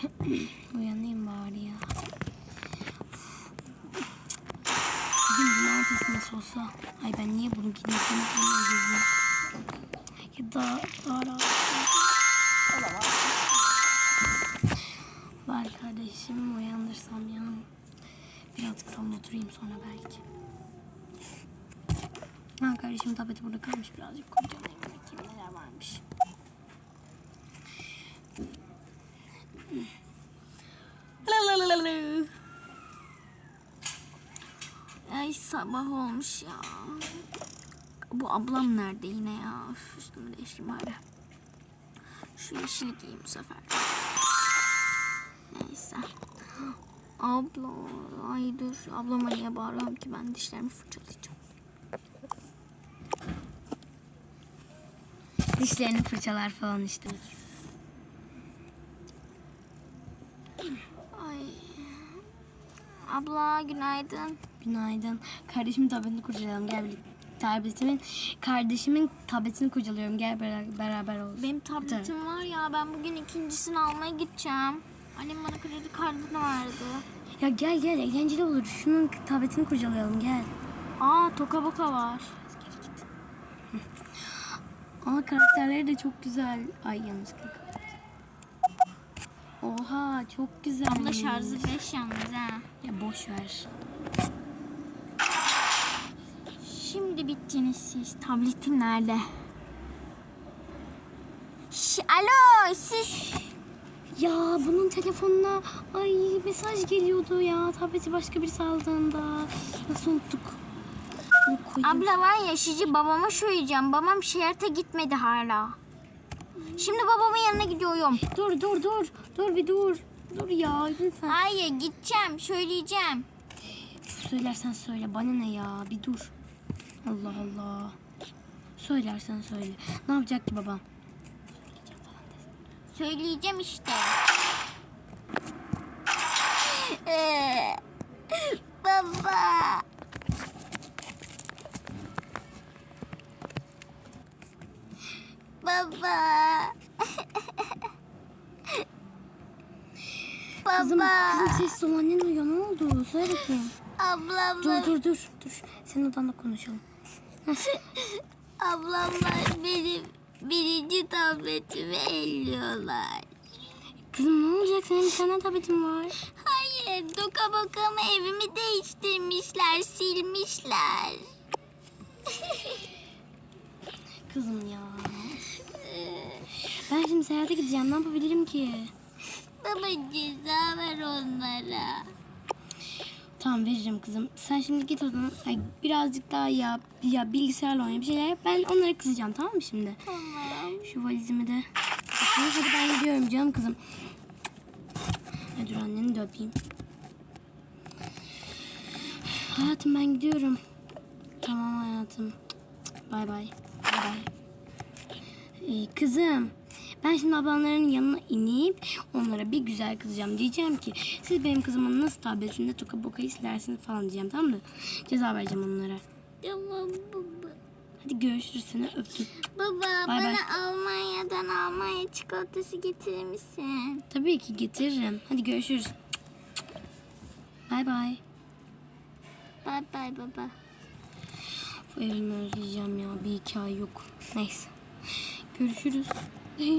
Uyanayım bari ya. Bugün cumartesi nasıl olsa. Ay ben niye bunu falan gezeyim. Ya da daha rahat. Bari kardeşimi uyandırsam ya. Birazcık salona oturayım sonra belki. Ha kardeşimin tableti burada kalmış birazcık kurcalayayım bakayım neler varmış. Lalalala. Ay sabah olmuş ya. Bu ablam nerede yine ya? Üf, üstümü değiştireyim bari. Şu yeşili giyeyim bu sefer. Neyse. Abla, ay dur. Ablama niye bağırıyorum ki ben dişlerimi fırçalayacağım. Dişlerini fırçalar falan işte. Ay. Abla günaydın. Günaydın. Kardeşimin tabletini kurcalayalım. Gel birlikte. Tabletimin, kardeşimin tabletini kurcalıyorum. Gel beraber, beraber olsun. Benim tabletim var ya ben bugün ikincisini almaya gideceğim. Annem bana kredi kartını verdi. Ya gel gel eğlenceli olur. Şunun tabletini kurcalayalım gel. Aa toka boka var. Ama karakterleri de çok güzel. Ay yanlışlıkla. Oha çok güzel. Abla şarjı 5 yalnız ha. Ya boş ver. Şimdi bittiniz siz. Tabletim nerede? Ş- Alo siz. Ya bunun telefonuna ay mesaj geliyordu ya. Tableti başka birisi aldığında. Nasıl unuttuk? Abla ben yaşıcı babama söyleyeceğim. Babam şehirte gitmedi hala. Şimdi babamın yanına gidiyorum. Dur dur dur. Dur bir dur. Dur ya lütfen. Hayır gideceğim söyleyeceğim. Söylersen söyle. Bana ne ya? Bir dur. Allah Allah. Söylersen söyle. Ne yapacak ki babam? Söyleyeceğim işte. Baba. Baba. Kızım, Baba. kızım sessiz ol. Annen uyuyor. Ne oldu? Söyle bakayım. Ablamlar, Dur dur dur. Dur. Senin odanda konuşalım. ablamlar benim birinci tabletimi elliyorlar. Kızım ne olacak? Senin bir tane tabletin var. Hayır, doka bakama evimi değiştirmişler, silmişler. Kızım ya. Ben şimdi seyahate gideceğim. Ne yapabilirim ki? Baba ceza ver onlara. Tamam veririm kızım. Sen şimdi git odana. Ay, birazcık daha yap. Ya bilgisayarla oyna bir şeyler yap. Ben onlara kızacağım tamam mı şimdi? Tamam. Şu valizimi de. Hadi ben gidiyorum canım kızım. Hadi dur anneni de öpeyim. Hayatım ben gidiyorum. Tamam hayatım. Bay bay. Bay bay. Ee, kızım. Ben şimdi ablaların yanına inip onlara bir güzel kızacağım. Diyeceğim ki siz benim kızımın nasıl tabletinde toka bokayı silersiniz falan diyeceğim tamam mı? Ceza vereceğim onlara. Tamam baba. Hadi görüşürüz seni öptüm. Baba Bay bana bay. Almanya'dan Almanya çikolatası getirir misin? Tabii ki getiririm. Hadi görüşürüz. Bay bay. Bay bay baba. Bu evimi özleyeceğim ya. Bir iki ay yok. Neyse. Görüşürüz. Bari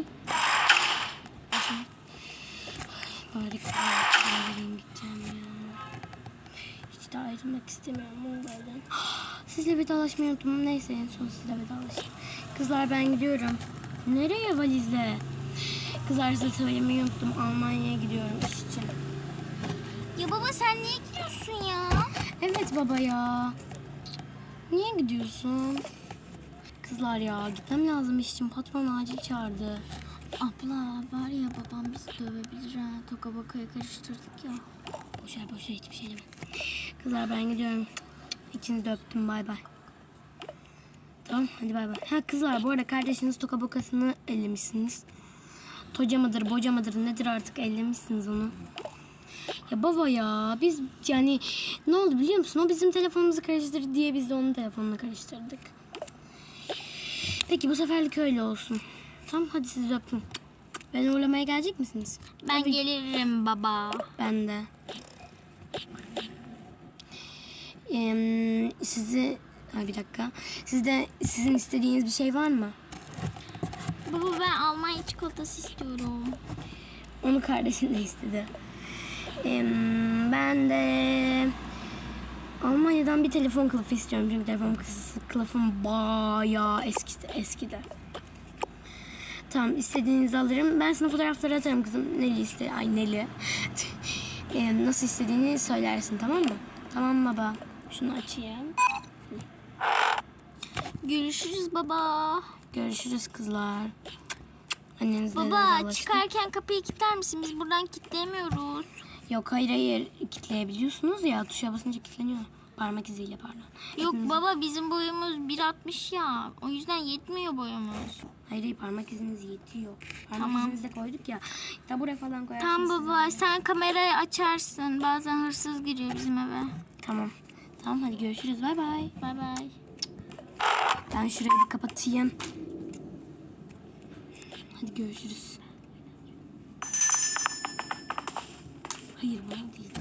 kahvaltı gideceğim ya. Hiç de ayrılmak istemiyorum onlardan. Sizle vedalaşmayı unuttum. Neyse en son sizle vedalaşayım. Kızlar ben gidiyorum. Nereye valizle? Kızlar size söylemeyi unuttum. Almanya'ya gidiyorum iş için. Ya baba sen niye gidiyorsun ya? Evet baba ya. Niye gidiyorsun? Kızlar ya gitmem lazım iş için. Patron acil çağırdı. Abla var ya babam bizi dövebilir ha. Toka bakaya karıştırdık ya. Boşver boşver hiçbir şey deme. Kızlar ben gidiyorum. İkinizi de öptüm bay bay. Tamam hadi bay bay. Ha kızlar bu arada kardeşiniz toka bokasını ellemişsiniz. Toca mıdır boca mıdır nedir artık ellemişsiniz onu. Ya baba ya biz yani ne oldu biliyor musun? O bizim telefonumuzu karıştırdı diye biz de onun telefonunu karıştırdık. Peki bu seferlik öyle olsun. Tamam hadi sizi öptüm. Beni uğurlamaya gelecek misiniz? Ben gelirim baba. Ben de. Em, sizi... Ay bir dakika. Sizde sizin istediğiniz bir şey var mı? Baba ben Almanya çikolatası istiyorum. Onu kardeşin de istedi. Em, ben de Almanya'dan bir telefon kılıfı istiyorum. Çünkü telefon kılıfı, kılıfım bayağı eski, eskidi. Tamam istediğinizi alırım. Ben sana fotoğrafları atarım kızım. Neli iste Ay Neli. Nasıl istediğini söylersin tamam mı? Tamam baba. Şunu açayım. Görüşürüz baba. Görüşürüz kızlar. Annenizle Baba çıkarken kapıyı kilitler misin? Biz buradan kilitleyemiyoruz. Yok hayır hayır kitleyebiliyorsunuz ya tuşa basınca kilitleniyor. Parmak iziyle pardon. Yok Hepiniz- baba bizim boyumuz 1.60 ya. O yüzden yetmiyor boyumuz. Hayır hayır parmak iziniz yetiyor. Parmak Tamam. izinizi de koyduk ya. Ya buraya falan koyarsınız. Tamam baba de. sen kamerayı açarsın. Bazen hırsız giriyor bizim eve. Tamam. Tamam hadi görüşürüz bay bay. Bay bay. Ben şurayı bir kapatayım. Hadi görüşürüz. Hayır bana değil.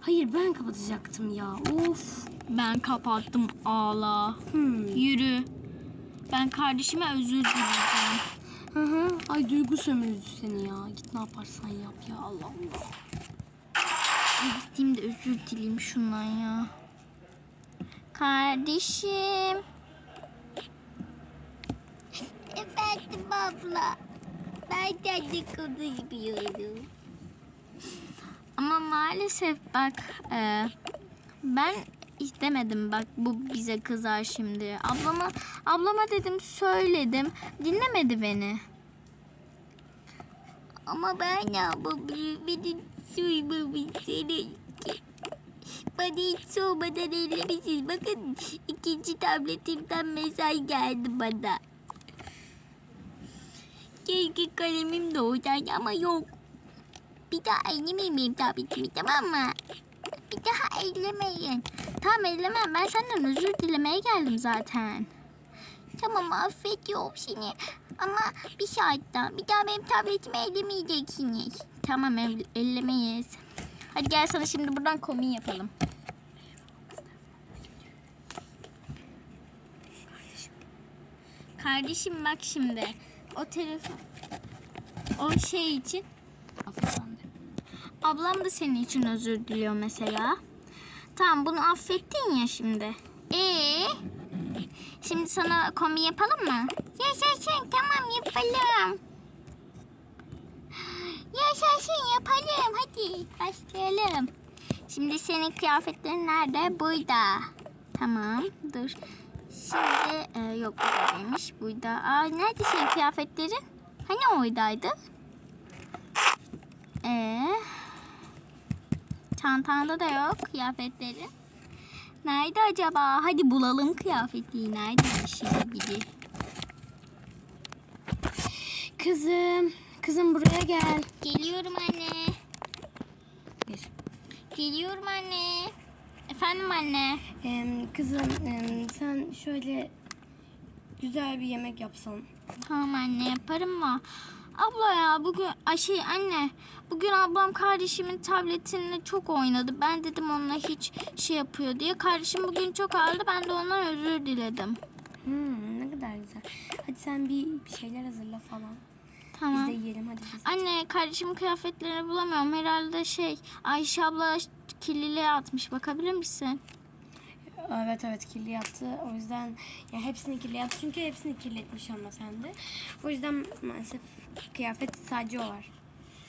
Hayır ben kapatacaktım ya. Of. Ben kapattım ağla. Hmm. Yürü. Ben kardeşime özür dileyeceğim. Hı hı. Ay duygu sömürdü seni ya. Git ne yaparsan yap ya Allah Allah. Bir Gideyim de özür dileyim şundan ya. Kardeşim. Efendim abla. Ben de konuşmuyorum. Ama maalesef bak e, ben istemedim bak bu bize kızar şimdi. Ablama ablama dedim söyledim dinlemedi beni. Ama ben ne yapabilirim? Beni suymamışsınız ki. Bana hiç sormadan ellemişsiniz. Bakın ikinci tabletimden mesaj geldi bana. Keşke kalemim de oradaydı ama yok. Bir daha ellemeyin benim tabletimi tamam mı? Bir daha ellemeyin. Tamam ellemem. Ben senden özür dilemeye geldim zaten. Tamam affediyorum seni. Ama bir şartla. Bir daha benim tabletimi ellemeyeceksiniz. Tamam el- ellemeyiz. Hadi gel sana şimdi buradan komi yapalım. Kardeşim bak şimdi. O telefon o şey için Affedersin. ablam da senin için özür diliyor mesela. Tamam bunu affettin ya şimdi. Ee, şimdi sana komi yapalım mı? Yaşasın tamam yapalım. Yaşasın yapalım hadi başlayalım. Şimdi senin kıyafetlerin nerede? Burada. Tamam dur. Şimdi e, yok burada değilmiş. Burada. Aa, nerede senin kıyafetlerin? Hani oradaydı? Ee, çantanda da yok kıyafetleri. Nerede acaba? Hadi bulalım kıyafeti. Nerede bir şey gibi. Kızım. Kızım buraya gel. Geliyorum anne. Gel. Geliyorum anne. Efendim anne. Em, kızım sen şöyle güzel bir yemek yapsan. Tamam anne yaparım mı? Abla ya bugün ay şey anne bugün ablam kardeşimin tabletinle çok oynadı. Ben dedim onunla hiç şey yapıyor diye. Kardeşim bugün çok ağırdı. Ben de ondan özür diledim. Hmm, ne kadar güzel. Hadi sen bir, bir şeyler hazırla falan. Tamam. Biz de yiyelim hadi biz. Anne kardeşimin kıyafetlerini bulamıyorum. Herhalde şey Ayşe abla kirliliğe atmış. Bakabilir misin? Evet evet kirli yaptı. O yüzden ya hepsini kirli yaptı. Çünkü hepsini kirletmiş ama sen de. O yüzden maalesef kıyafet sadece o var.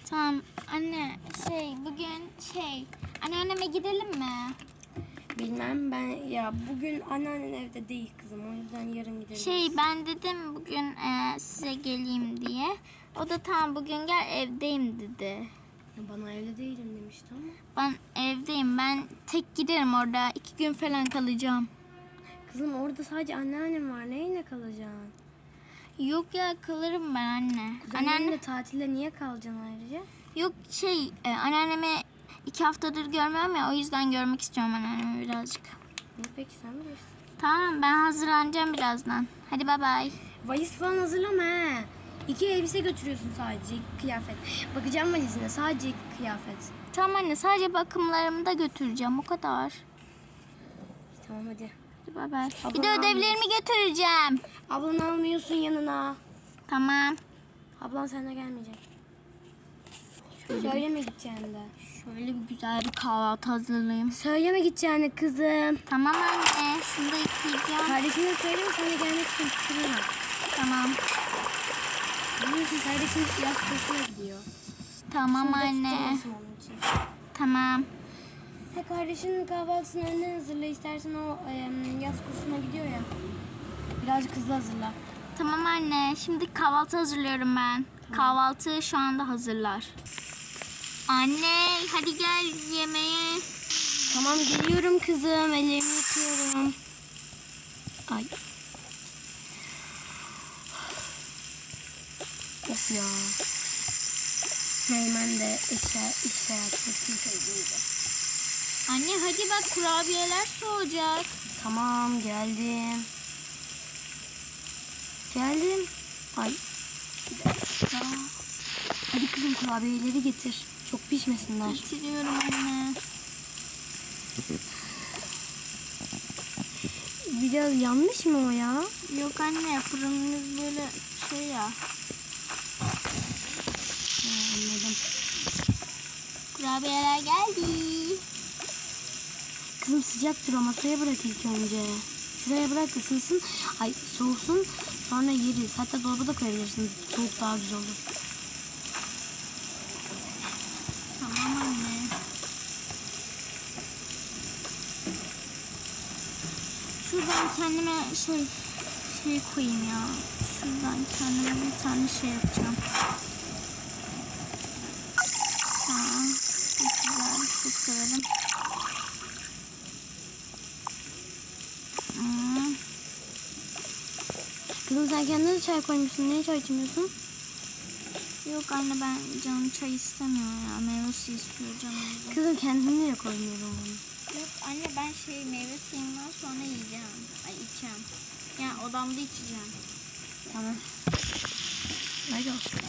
Tamam anne şey bugün şey anneanneme gidelim mi? Bilmem ben ya bugün anneannen evde değil kızım. O yüzden yarın gideriz. Şey ben dedim bugün e, size geleyim diye. O da tamam bugün gel evdeyim dedi. Bana evde değilim demişti ama. Ben evdeyim ben tek giderim orada iki gün falan kalacağım. Kızım orada sadece anneannem var. Neyle kalacaksın? Yok ya kalırım ben anne. Anneanne Anneanne tatilde niye kalacaksın ayrıca? yok şey e, anneannemi iki haftadır görmüyorum ya o yüzden görmek istiyorum anneannemi birazcık. Ne peki sen bilirsin. Tamam ben hazırlanacağım birazdan. Hadi bay bay. Valiz falan hazırlama he. İki elbise götürüyorsun sadece kıyafet. Bakacağım valizine sadece kıyafet. Tamam anne sadece bakımlarımı da götüreceğim o kadar. Tamam hadi. Bay bay. Bir de almıyor. ödevlerimi götüreceğim. Ablanı almıyorsun yanına. Tamam. Ablan seninle gelmeyecek. Söyleme gideceğini de. Şöyle bir güzel bir kahvaltı hazırlayayım. Söyleme gideceğini kızım. Tamam anne. Şunu da yıkayacağım. Kardeşine söyleme sen de gelmek için tutturma. Tamam. Biliyorsun kardeşin yaz kursuna gidiyor. Tamam Şurada anne. onun için. Tamam. Ha kardeşinin kahvaltısını önden hazırla istersen o yaz kursuna gidiyor ya. Birazcık hızlı hazırla. Tamam anne. Şimdi kahvaltı hazırlıyorum ben. Kahvaltı şu anda hazırlar. Anne hadi gel yemeğe. Tamam geliyorum kızım. Ellerimi yıkıyorum. Ay. Of ya. Neymen de işe, iş hayatı kimseydi. Anne hadi bak kurabiyeler soğuyacak. Tamam geldim. Geldim. Ay. Hadi kızım kurabiyeleri getir. Çok pişmesinler. Getiriyorum anne. Biraz yanmış mı o ya? Yok anne fırınımız böyle şey ya. Anladım. Kurabiyeler geldi. Kızım sıcaktır o masaya bırak ilk önce. Şuraya bırak ısınsın. Ay soğusun sonra yeriz. Hatta dolaba da koyabilirsin. Soğuk daha güzel olur. Tamam anne. Şuradan kendime şey şey koyayım ya. Şuradan kendime bir tane şey yapacağım. Ha, çok güzel. Çok severim. Kızım sen kendine de çay koymuşsun. Niye çay içmiyorsun? Yok anne ben canım çay istemiyor ya. Meyve suyu istiyor canım. Kızım kendine niye koymuyorum onu? Yok anne ben şey meyve suyundan sonra yiyeceğim. Ay içeceğim. Yani odamda içeceğim. Tamam. Hadi olsun.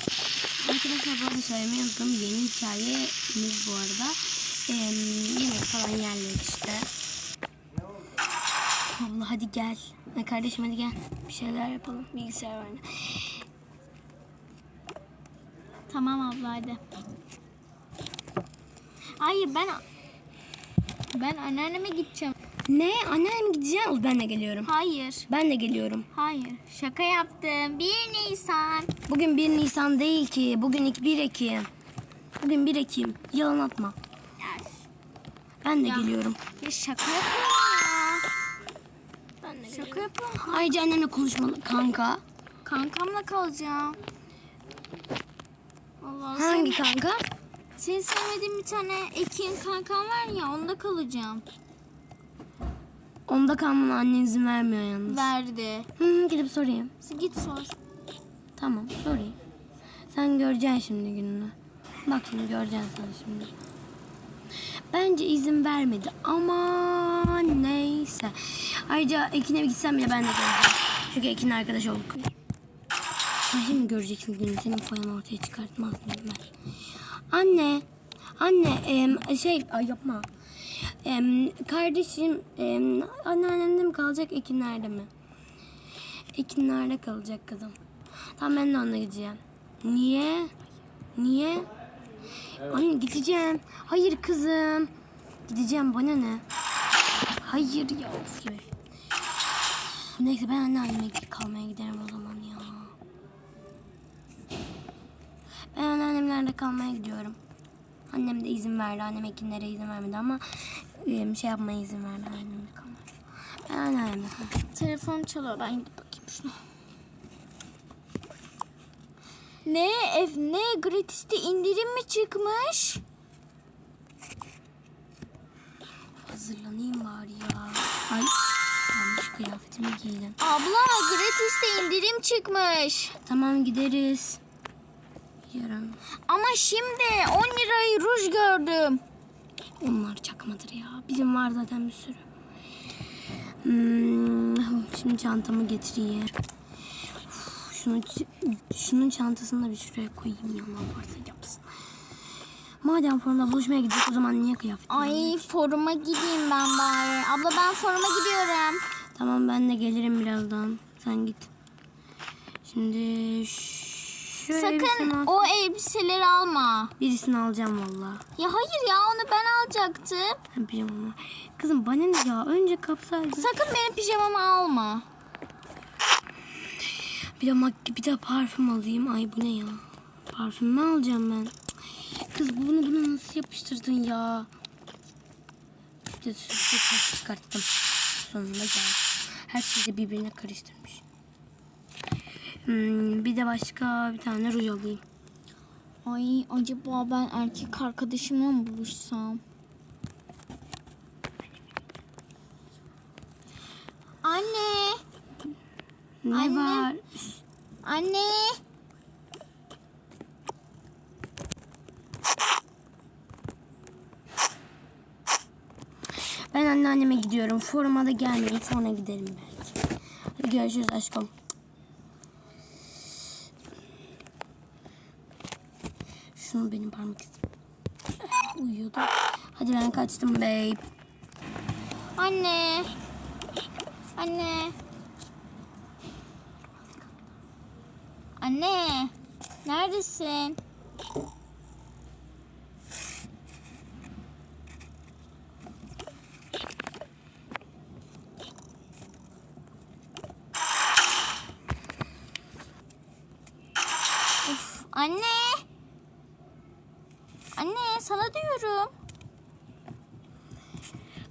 Arkadaşlar bu arada söylemeyi unuttum. Yeni hikayemiz bu arada. Ee, yemek falan yerler işte. Abla hadi gel. Ay kardeşim hadi gel. Bir şeyler yapalım. Bilgisayar var. Tamam abla hadi. Hayır ben ben anneanneme gideceğim. Ne? Annem mi gideceksin? Ben de geliyorum. Hayır. Ben de geliyorum. Hayır. Şaka yaptım. 1 Nisan. Bugün 1 Nisan değil ki. Bugün ilk 1 Ekim. Bugün 1 Ekim. Yalan atma. Ben de Ya. geliyorum. ya şaka yapıyorum Şaka yapıyorum. Ayrıca annemle konuşmalı kanka. Kankamla kalacağım. Allah Hangi sen, kanka? senin sevmediğin bir tane Ekin kankan var ya onda kalacağım. Onda kalmana annen izin vermiyor yalnız. Verdi. Hı hı, gidip sorayım. Git sor. Tamam sorayım. Sen göreceksin şimdi gününü. Bak şimdi göreceksin sen şimdi. Bence izin vermedi ama neyse. Ayrıca Ekin'e gitsem bile ben de göreceğim. Çünkü Ekin'le arkadaş olduk. Sen şimdi göreceksin gününü. Senin foyanı ortaya çıkartmaz mıyım ben? Anne. Anne em, şey ay yapma. Em, kardeşim em, anneannemde mi kalacak Ekin nerede mi? Ekin nerede kalacak kızım? Tamam ben de onunla gideceğim. Niye? Niye? Anne gideceğim. Hayır kızım. Gideceğim bana ne? Hayır ya of gibi. Neyse ben anneanneme kalmaya giderim o zaman ya. Ben anneannemlerde kalmaya gidiyorum. Annem de izin verdi. Annem ekinlere izin vermedi ama şey yapmaya izin verdi annemle kalmaya. Ben anneannemle kalacağım. Telefon çalıyor. Ben gidip bakayım şuna. Ne ev ne gratis'te indirim mi çıkmış? Hazırlanayım bari ya. Ay yanlış kıyafetimi giydim. Abla gratis'te indirim çıkmış. Tamam gideriz. Yarın. Ama şimdi 10 lirayı ruj gördüm. Onlar çakmadır ya. Bizim var zaten bir sürü. Hmm, şimdi çantamı getireyim. Şunu, şunun çantasını da bir şuraya koyayım ya ne yaparsa yapsın. Madem forumda buluşmaya gidecek o zaman niye kıyafet Ay foruma gideyim ben bari. Abla ben foruma gidiyorum. Tamam ben de gelirim birazdan. Sen git. Şimdi elbiseni Sakın o elbiseleri alma. Birisini alacağım valla. Ya hayır ya onu ben alacaktım. Hem pijamamı. Kızım bana ne ya? Önce kapsaydın. Sakın benim pijamamı alma. Bir de bir de parfüm alayım. Ay bu ne ya? Parfüm mü alacağım ben? Kız bunu buna nasıl yapıştırdın ya? Bir de süslü saç çıkarttım. Sonunda geldi. Her şeyi de birbirine karıştırmış. Hmm, bir de başka bir tane ruj alayım. Ay acaba ben erkek arkadaşımla mı buluşsam? Anne, Ne Anne. var? anne. Ben anneanneme gidiyorum. Foruma da gelmeyin. Sonra giderim belki. Hadi görüşürüz aşkım. Şunu benim parmak izim. Uyuyordu. Hadi ben kaçtım babe. Anne. Anne. Anne. Neredesin? Of, anne. Anne sana diyorum.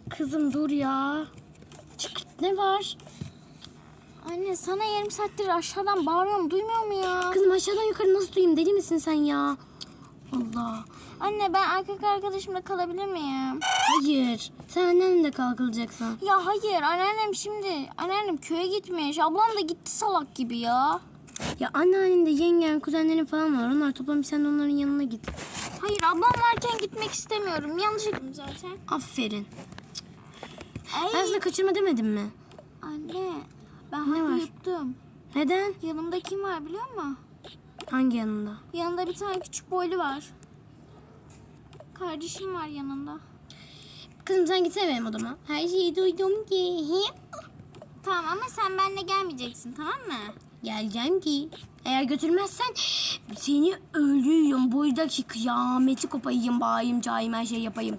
Kızım dur ya. Çık ne var? Anne sana yarım saattir aşağıdan bağırıyorum duymuyor mu ya? Kızım aşağıdan yukarı nasıl duyayım? Deli misin sen ya? Allah. Anne ben erkek arkadaşımla kalabilir miyim? Hayır. Sen annenle kalkacaksın. Ya hayır anneannem şimdi anneannem köye gitmiş. Ablam da gitti salak gibi ya. Ya anneannen de yengen, kuzenlerin falan var. Onlar toplamış sen de onların yanına git. Hayır ablam varken gitmek istemiyorum. Yanlış ettim zaten. Aferin. Ay. Ben sana kaçırma demedim mi? Anne ben Ne var? yuttum. Neden? Yanımda kim var biliyor musun? Hangi yanında? Yanında bir tane küçük boylu var. Kardeşim var yanında. Kızım sen gitsene benim odama. Her şeyi duydum ki. Tamam ama sen benimle gelmeyeceksin tamam mı? Geleceğim ki. Eğer götürmezsen seni öldürüyorum. Buradaki kıyameti kopayım, bağayım, cayım, her şey yapayım.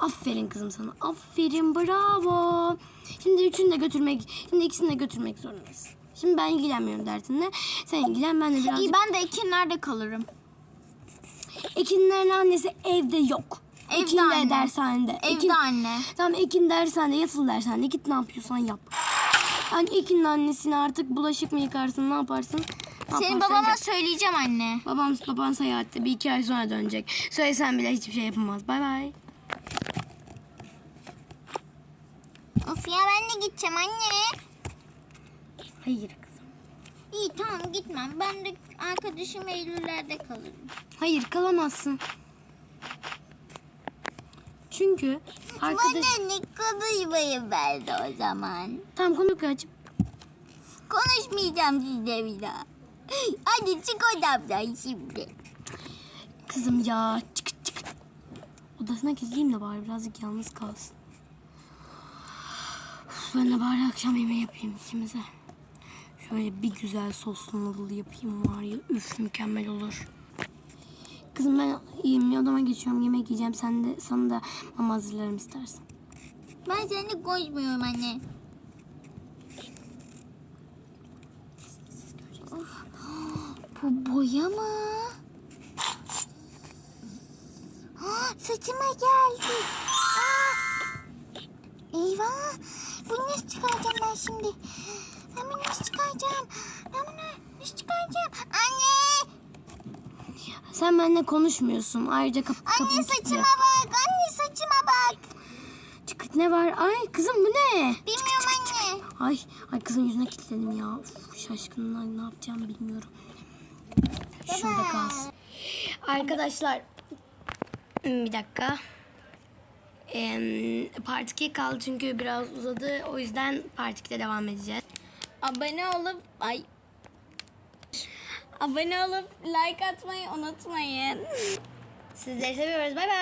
Aferin kızım sana. Aferin, bravo. Şimdi üçünü de götürmek, şimdi ikisini de götürmek zorundasın. Şimdi ben ilgilenmiyorum dersinle. Sen ilgilen, ben de birazcık... İyi ben de ikinlerde kalırım. Ekinlerin annesi evde yok. Evde Ekin de anne. dershanede. Evde Ekin- anne. Tamam Ekin dershanede, yatılı dershanede. Git ne yapıyorsan yap. Yani Ekin'in annesine artık bulaşık mı yıkarsın, ne yaparsın? Ne Senin yaparsan babama yap. söyleyeceğim anne. Babam, baban seyahatte bir iki ay sonra dönecek. Söylesen bile hiçbir şey yapamaz. Bay bay. Of ya ben de gideceğim anne. Hayır kızım. İyi tamam gitmem. Ben de arkadaşım Eylül'lerde kalırım. Hayır kalamazsın. Çünkü arkadaş... ne konuşmayayım ben de o zaman. Tam konu açıp Konuşmayacağım sizle bir daha. Hadi çık odamdan şimdi. Kızım ya çık. Odasına gideyim de bari birazcık yalnız kalsın. Uf, ben de bari akşam yemeği yapayım ikimize. Şöyle bir güzel soslu noodle yapayım var ya üf mükemmel olur. Kızım ben yemeği odama geçiyorum yemek yiyeceğim. Sen de sana da mama hazırlarım istersen. Ben seninle konuşmuyorum anne. Bu boya mı? Saçıma geldi. Aa! Eyvah. Bunu nasıl çıkaracağım ben şimdi? Ben bunu nasıl çıkaracağım? Ben bunu nasıl çıkaracağım? Anne! Sen benimle konuşmuyorsun. Ayrıca kapı Anne kapı saçıma bak. Anne saçıma bak. Çık ne var? Ay kızım bu ne? Bilmiyorum anne. Ay, ay kızın yüzüne kilitledim ya. Uf, şaşkınlar ne yapacağım bilmiyorum. Şurada kalsın. Arkadaşlar bir dakika. Ee, part 2 kaldı çünkü biraz uzadı. O yüzden part 2'de devam edeceğiz. Abone olup ay Abone olup like atmayı unutmayın. Sizleri seviyoruz. Bay bay.